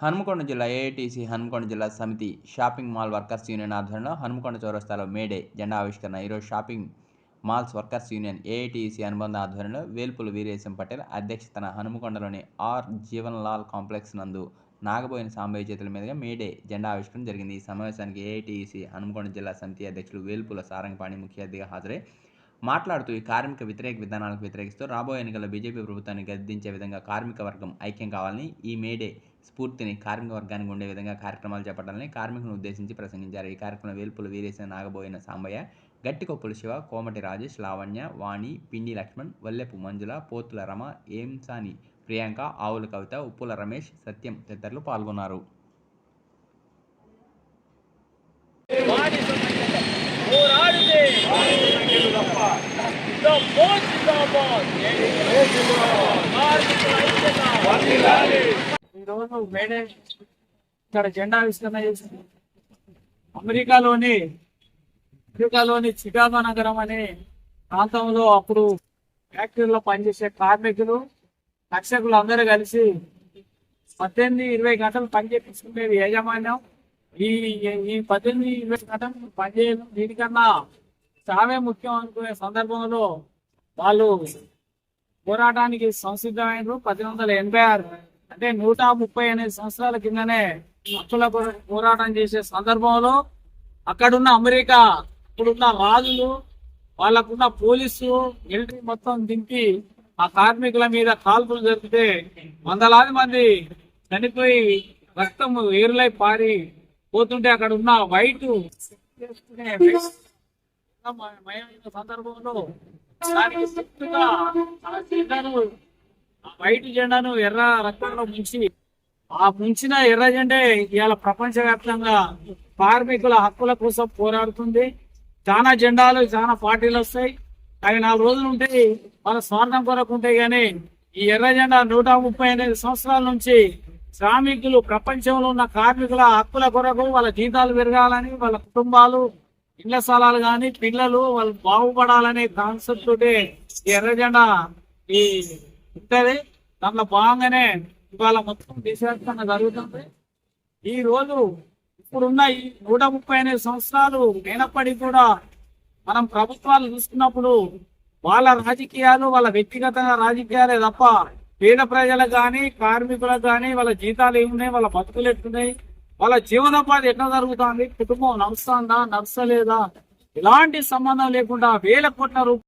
హనుమకొండ జిల్లా ఏఐటీసీ హనుమకొండ జిల్లా సమితి షాపింగ్ మాల్ వర్కర్స్ యూనియన్ ఆధ్వర్యంలో హనుమకొండ చౌరస్తాలో మేడే జెండా ఆవిష్కరణ. ఈరోజు shopping malls workers union AITC అనుబంధ ఆధ్వర్యంలో వేల్పులు వీరేశం పటేల్ అధ్యక్షతన హనుమకొండలోని ఆర్ జీవన్ లాల్ కాంప్లెక్స్ నందు నాగబోయిన సాంబయ్య చేతుల మీదుగా మేడే జెండా ఆవిష్కరణ జరిగింది. ఈ సమావేశానికి ఏఐటీసీ హనుమకొండ జిల్లా సమితి అధ్యక్షులు వేల్పుల సారంగపాణి ముఖ్య అతిథిగా హాజరై మాట్లాడుతూ ఈ కార్మిక వ్యతిరేక విధానాలకు వ్యతిరేకిస్తూ రాబోయే ఎన్నికల్లో బీజేపీ ప్రభుత్వాన్ని గద్దించే విధంగా కార్మిక వర్గం ఐక్యం కావాలని ఈ మేడే స్ఫూర్తిని కార్మిక వర్గానికి ఉండే విధంగా కార్యక్రమాలు చేపట్టాలని కార్మికులను ఉద్దేశించి ప్రసంగించారు. ఈ కార్యక్రమంలో వేల్పులు వీరేసిన నాగబోయిన సాంబయ్య గట్టికొప్పుల శివ కోమటి రాజేష్ లావణ్య వాణి పిండి లక్ష్మణ్ వల్లెపు మంజుల పోతుల రమ ఏంసాని ప్రియాంక ఆవుల కవిత ఉప్పుల రమేష్ సత్యం తదితరులు పాల్గొన్నారు. జిందాబాద్ ఈరోజు మేడే ఇక్కడ జెండా ఆవిష్కరణ చేసింది. అమెరికాలోని అమెరికాలోని చికాగో నగరం అనే ప్రాంతంలో అప్పుడు ఫ్యాక్టరీలో పనిచేసే కార్మికులు రక్షకులు అందరూ కలిసి పద్దెనిమిది ఇరవై గంటలు పని చేపించుకునేది యాజమాన్యం. ఈ ఈ పద్దెనిమిది ఇరవై గంటలు పనిచేయడం దీనికన్నా చావే ముఖ్యం అనుకునే సందర్భంలో వాళ్ళు పోరాటానికి సంసిద్ధమైనరు. పద్దెనిమిది వందల ఎనభై ఆరు అంటే నూట ముప్పై ఎనిమిది సంవత్సరాల కిందనే హక్కుల పోరాటం చేసే సందర్భంలో అక్కడున్న అమెరికా ఇప్పుడున్న రాజులు వాళ్ళకున్న పోలీసు మిలిటరీ మొత్తం దింపి ఆ కార్మికుల మీద కాల్పులు జరిపితే వందలాది మంది చనిపోయి రక్తం ఏరులై పారి పోతుంటే అక్కడ ఉన్న వైట్ సందర్భంలో దానికి ఆ జెండాను ఆ వైట్ జెండాను ఎర్ర రక్తంలో ముంచి ఆ ముంచిన ఎర్ర జెండే ఇవాళ ప్రపంచవ్యాప్తంగా కార్మికుల హక్కుల కోసం పోరాడుతుంది. చాలా జెండాలు చాలా పార్టీలు వస్తాయి. అవి నాలుగు రోజులు ఉంటాయి. వాళ్ళ స్వార్థం కొరకు ఉంటాయి కానీ ఈ ఎర్ర జెండా నూట ముప్పై ఎనిమిది సంవత్సరాల నుంచి శ్రామికులు ప్రపంచంలో ఉన్న కార్మికుల హక్కుల కొరకు వాళ్ళ జీతాలు పెరగాలని వాళ్ళ కుటుంబాలు ఇళ్ళ స్థలాలు కానీ పిల్లలు వాళ్ళు బాగుపడాలనే కాన్సెప్ట్ తోటి ఎర్రజెండా ఈ ఉంటది. దాంట్లో భాగంగానే ఇవాళ మొత్తం దేశవ్యాప్తంగా జరుగుతుంది. ఈ రోజు ఇప్పుడున్న ఈ నూట ముప్పై ఎనిమిది సంవత్సరాలు అయినప్పటికీ కూడా మనం ప్రభుత్వాలు చూసుకున్నప్పుడు వాళ్ళ రాజకీయాలు వాళ్ళ వ్యక్తిగత రాజకీయాలే తప్ప పేద ప్రజలకు కానీ కార్మికులకు కానీ వాళ్ళ జీతాలు ఏమున్నాయి వాళ్ళ బతుకులు ఎట్టున్నాయి వాళ్ళ జీవనోపాధి ఎట్లా జరుగుతుంది? కుటుంబం నడుస్తుందా? నడుస్తలేదా? ఎలాంటి సంబంధం లేకుండా వేల కోట్ల రూపాయలు